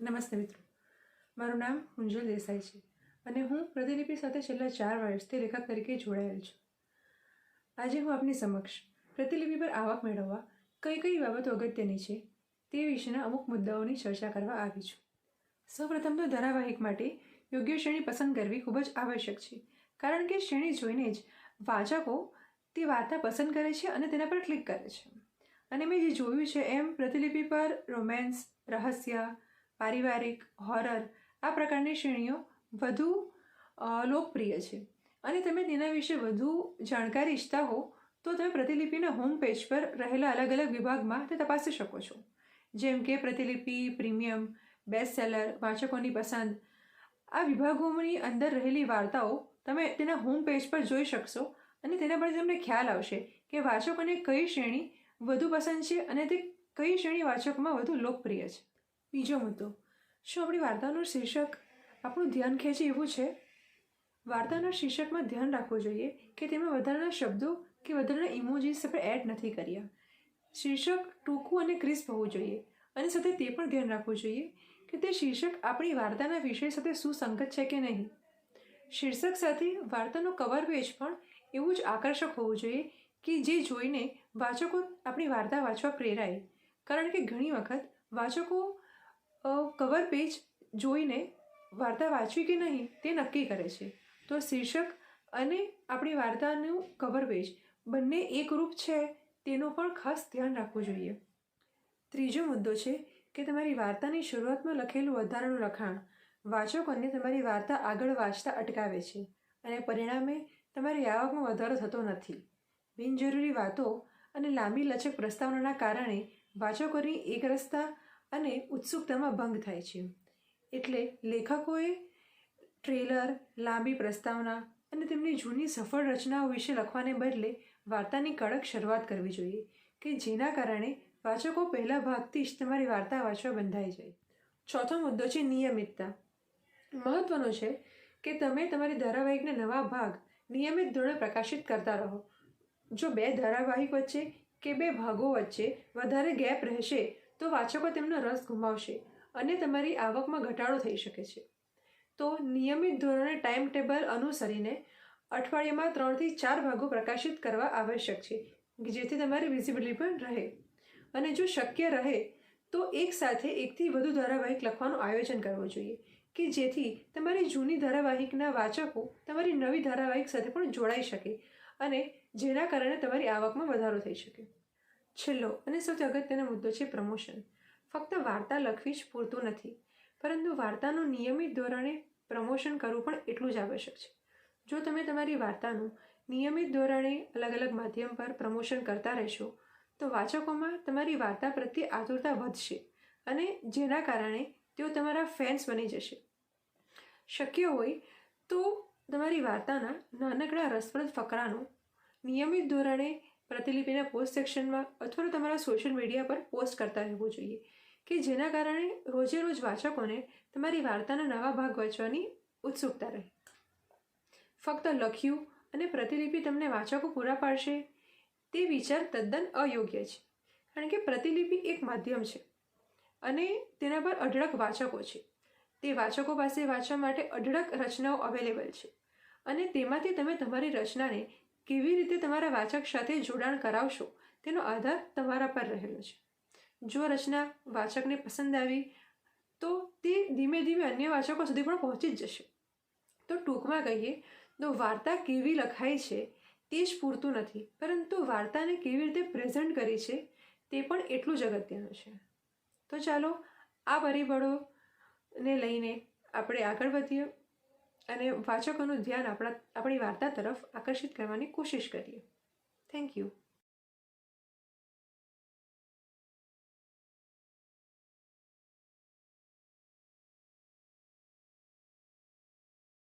નમસ્તે મિત્રો. મારું નામ મુંજલ દેસાઈ છે અને હું પ્રતિલિપિ સાથે છેલ્લા ચાર વર્ષથી લેખક તરીકે જોડાયેલ છું. આજે હું આપની સમક્ષ પ્રતિલિપિ પર આવક મેળવવા કઈ કઈ બાબતો અગત્યની છે તે વિશેના અમુક મુદ્દાઓની ચર્ચા કરવા આવી છું. સૌપ્રથમ તો ધારાવાહિક માટે યોગ્ય શ્રેણી પસંદ કરવી ખૂબ જ આવશ્યક છે, કારણ કે શ્રેણી જોઈને જ વાચકો તે વાર્તા પસંદ કરે છે અને તેના પર ક્લિક કરે છે. અને મેં જે જોયું છે એમ પ્રતિલિપિ પર રોમેન્સ, રહસ્ય પારિવારિક હોરર આ પ્રકારની શ્રેણીઓ વધુ લોકપ્રિય છે. અને તમે તેના વિશે વધુ જાણકારી ઈચ્છતા હો, તો તમે પ્રતિલિપિના હોમ પેજ પર રહેલા અલગ અલગ વિભાગમાં તે તપાસી શકો છો. જેમ કે પ્રતિલિપિ, પ્રીમિયમ બેસ્ટ સેલર વાચકોની પસંદ. આ વિભાગોની અંદર રહેલી વાર્તાઓ તમે તેના હોમ પેજ પર જોઈ શકશો અને તેના પર તમને ખ્યાલ આવશે કે વાચકોને કઈ શ્રેણી વધુ પસંદ છે અને તે કઈ શ્રેણી વાચકમાં વધુ લોકપ્રિય છે. બીજો મુદ્દો. શું આપણી વાર્તાનું શીર્ષક આપણું ધ્યાન ખેંચે એવું છે? વાર્તાના શીર્ષકમાં ધ્યાન રાખવું જોઈએ કે તેમાં વધારાના શબ્દો કે વધારાના ઇમોજીસ આપણે એડ નથી કર્યા. શીર્ષક ટૂંકું અને ક્રિસ્પ હોવું જોઈએ અને સાથે તે પણ ધ્યાન રાખવું જોઈએ કે તે શીર્ષક આપણી વાર્તાના વિષય સાથે સુસંગત છે કે નહીં. શીર્ષક સાથે વાર્તાનો કવર પેજ પણ એવું જ આકર્ષક હોવું જોઈએ કે જે જોઈને વાચકો આપણી વાર્તા વાંચવા પ્રેરાય. કારણ કે ઘણી વખત વાચકો કવર પેજ જોઈને વાર્તા વાંચવી કે નહીં તે નક્કી કરે છે. તો શીર્ષક અને આપણી વાર્તાનું કવર પેજ બંને એકરૂપ છે, તેનું પણ ખાસ ધ્યાન રાખવું જોઈએ. ત્રીજો મુદ્દો છે કે તમારી વાર્તાની શરૂઆતમાં લખેલું વધારાનું લખાણ વાચકોને તમારી વાર્તા આગળ વાંચતા અટકાવે છે અને પરિણામે તમારી આવકમાં વધારો થતો નથી. બિનજરૂરી વાતો અને લાંબી લચક પ્રસ્તાવનાના કારણે વાચકોની એકરસતા અને ઉત્સુકતામાં ભંગ થાય છે. એટલે લેખકોએ ટ્રેલર, લાંબી પ્રસ્તાવના અને તેમની જૂની સફળ રચનાઓ વિશે લખવાને બદલે વાર્તાની કડક શરૂઆત કરવી જોઈએ, કે જેના કારણે વાચકો પહેલા ભાગથી જ તમારી વાર્તા વાંચવા બંધાઈ જાય. ચોથો મુદ્દો છે નિયમિતતા. મહત્વનો છે કે તમે તમારી ધારાવાહિકના નવા ભાગ નિયમિત ધોરણે પ્રકાશિત કરતા રહો. જો બે ધારાવાહિક વચ્ચે કે બે ભાગો વચ્ચે વધારે ગેપ રહેશે તો વાચકો તેમનો રસ ગુમાવશે અને તમારી આવકમાં ઘટાડો થઈ શકે છે. તો નિયમિત ધોરણે ટાઈમ ટેબલ અનુસરીને અઠવાડિયામાં ત્રણથી ચાર ભાગો પ્રકાશિત કરવા આવશ્યક છે, જેથી તમારી વિઝિબિલિટી પણ રહે. અને જો શક્ય રહે, તો એક સાથે એકથી વધુ ધારાવાહિક લખવાનું આયોજન કરવું જોઈએ, કે જેથી તમારી જૂની ધારાવાહિકના વાચકો તમારી નવી ધારાવાહિક સાથે પણ જોડાઈ શકે અને જેના કારણે તમારી આવકમાં વધારો થઈ શકે. છેલ્લો અને સૌથી અગત્યનો મુદ્દો છે પ્રમોશન. ફક્ત વાર્તા લખવી જ પૂરતું નથી, પરંતુ વાર્તાનું નિયમિત ધોરણે પ્રમોશન કરવું પણ એટલું જ આવશ્યક છે. જો તમે તમારી વાર્તાનું નિયમિત ધોરણે અલગ અલગ માધ્યમ પર પ્રમોશન કરતા રહેશો, તો વાચકોમાં તમારી વાર્તા પ્રત્યે આતુરતા વધશે અને જેના કારણે તેઓ તમારા ફેન્સ બની જશે. શક્ય હોય તો તમારી વાર્તાના નાનકડા રસપ્રદ ફકરાનું નિયમિત ધોરણે પ્રતિલિપિના પોસ્ટ સેક્શનમાં અથવા તો તમારા સોશિયલ મીડિયા પર પોસ્ટ કરતા રહેવું જોઈએ કે જેના કારણે રોજે રોજ વાચકોને તમારી વાર્તાના નવા ભાગ વાંચવાની ઉત્સુકતા રહે. ફક્ત લખ્યું અને પ્રતિલિપિ તમને વાચકો પૂરા પાડશે તે વિચાર તદ્દન અયોગ્ય છે. કારણ કે પ્રતિલિપિ એક માધ્યમ છે અને તેના પર અઢળક વાચકો છે. તે વાચકો પાસે વાંચવા માટે અઢળક રચનાઓ અવેલેબલ છે અને તેમાંથી તમે તમારી રચનાને કેવી રીતે તમારા વાચક સાથે જોડાણ કરાવશો તેનો આધાર તમારા પર રહેલો છે. જો રચના વાચકને પસંદ આવી, તો તે ધીમે ધીમે અન્ય વાચકો સુધી પણ પહોંચી જ જશે. તો ટૂંકમાં કહીએ, તો વાર્તા કેવી લખાઈ છે તે જ પૂરતું નથી, પરંતુ વાર્તાને કેવી રીતે પ્રેઝન્ટ કરી છે તે પણ એટલું જ અગત્યનું છે. તો ચાલો, આ પરિબળોને લઈને આપણે આગળ વધીએ. અને વાચકોનું ધ્યાન આપણા આપણી વાર્તા તરફ આકર્ષિત કરવાની કોશિશ કરીએ. Thank you